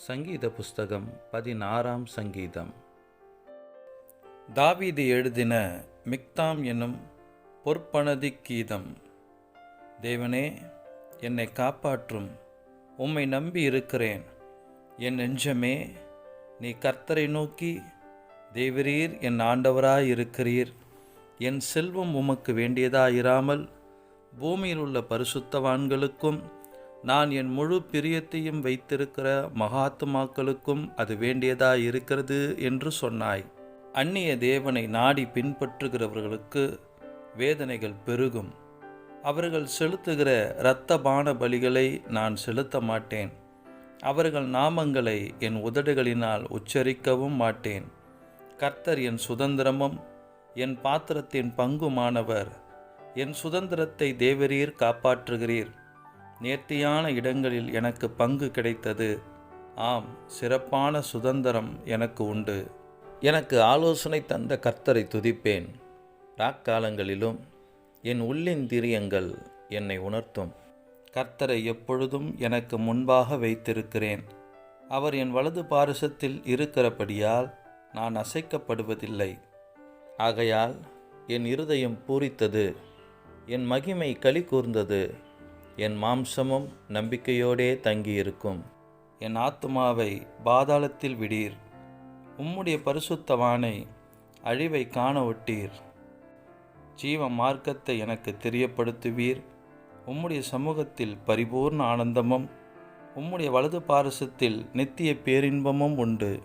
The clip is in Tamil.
சங்கீத புஸ்தகம் பதினாறாம் சங்கீதம். தாவீது எழுதின மிக்தாம் என்னும் பொற்பனதி கீதம் தேவனே என்னை காப்பாற்றும். உம்மை நம்பி இருக்கிறேன். என் நெஞ்சமே நீ கர்த்தரை நோக்கி தேவரீர் என் ஆண்டவராய் இருக்கிறீர். என் செல்வம் உமக்கு வேண்டியதாயிராமல் பூமியில் உள்ள பரிசுத்தவான்களுக்கும் நான் என் முழு பிரியத்தையும் வைத்திருக்கிற மகாத்மாக்களுக்கும் அது வேண்டியதாக இருக்கிறது என்று சொன்னாய். அந்நிய தேவனை நாடி பின்பற்றுகிறவர்களுக்கு வேதனைகள் பெருகும். அவர்கள் செலுத்துகிற இரத்த பான பலிகளை நான் செலுத்த மாட்டேன். அவர்கள் நாமங்களை என் உதடுகளினால் உச்சரிக்கவும் மாட்டேன். கர்த்தர் என் சுதந்திரமும் என் பாத்திரத்தின் பங்குமானவர். என் சுதந்திரத்தை தேவரீர் காப்பாற்றுகிறீர். நேர்த்தியான இடங்களில் எனக்கு பங்கு கிடைத்தது. ஆம் சிறப்பான சுதந்திரம் எனக்கு உண்டு. எனக்கு ஆலோசனை தந்த கர்த்தரை துதிப்பேன். ராக்காலங்களிலும் என் உள்ளின் திரியங்கள் என்னை உணர்த்தும். கர்த்தரை எப்பொழுதும் எனக்கு முன்பாக வைத்திருக்கிறேன். அவர் என் வலது பாரசத்தில் இருக்கிறபடியால் நான் அசைக்கப்படுவதில்லை. ஆகையால் என் இருதயம் பூரித்தது. என் மகிமை களி கூர்ந்தது. என் மாம்சமும் நம்பிக்கையோடே தங்கியிருக்கும். என் ஆத்துமாவை பாதாளத்தில் விடீர். உம்முடைய பரிசுத்தவானை அழிவை காண ஒட்டீர். ஜீவ மார்க்கத்தை எனக்கு தெரியப்படுத்துவீர். உம்முடைய சமூகத்தில் பரிபூர்ண ஆனந்தமும் உம்முடைய வலது பாரசத்தில் நித்திய பேரின்பமும் உண்டு.